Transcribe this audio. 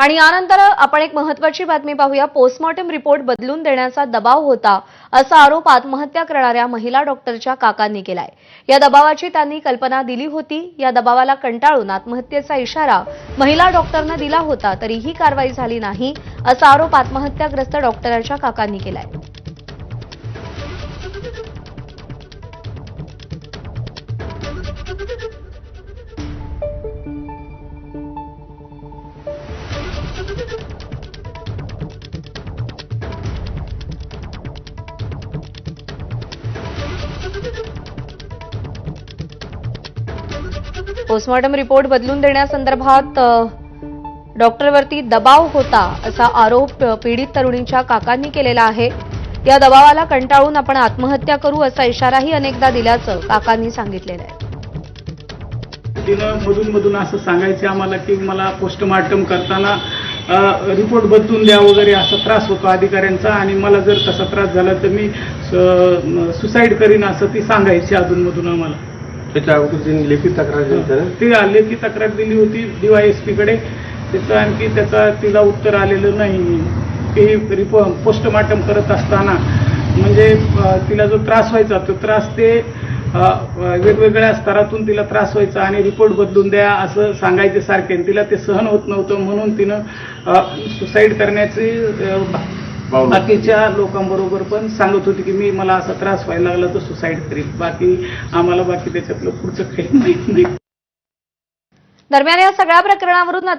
आणि यानंतर आपण एक महत्वाची बातमी पाहूया. पोस्टमॉर्टम रिपोर्ट बदलून देण्याचा दबाव होता असा आरोप आत्महत्या करणाऱ्या महिला डॉक्टरच्या काकांनी केलाय. या दबावाची त्यांनी कल्पना दिली होती. या दबावाला कंटाळून आत्महत्येचा इशारा महिला डॉक्टरनं दिला होता तरीही कारवाई झाली नाही असा आरोप आत्महत्याग्रस्त डॉक्टराच्या काकांनी केलाय. पोस्टमॉर्टम रिपोर्ट बदलून देण्यासंदर्भात डॉक्टरवरती दबाव होता असा आरोप पीडित तरुणीच्या काकांनी केलेला आहे. या दबावाला कंटाळून आपण आत्महत्या करू असा इशाराही अनेकदा दिल्याचं काकांनी सांगितलेलं आहे. तिनं मधून मधून असं सांगायचं आम्हाला की मला पोस्टमार्टम करताना रिपोर्ट बदलून द्या वगैरे असा त्रास होतो अधिकाऱ्यांचा आणि मला जर तसा त्रास झाला तर मी सुसाईड करीन असं ती सांगायची अधूनमधून आम्हाला. त्याच्या अगोदर लेखी तक्रार दिली ती लेखी तक्रार दिली होती डीवायएसपी कडे त्याचं आणखी त्याचा तिला उत्तर आलेलं नाही. की रिपो पोस्टमार्टम करत असताना. म्हणजे तिला जो त्रास व्हायचा तो त्रास ते वेगवेगळ्या स्तरातून तिला त्रास व्हायचा आणि रिपोर्ट बदलून द्या असं सांगायचे सारखे. तिला ते सहन होत नव्हतं म्हणून तिनं सुसाईड करण्याची बाकीच्या लोकांबरोबर पण सांगत होती की मी मला असा त्रास व्हायला लागला तर सुसाईड करील बाकी आम्हाला बाकी त्याच्यातलं पुढचं काही माहीत नाही. दरम्यान या सगळ्या प्रकरणावरून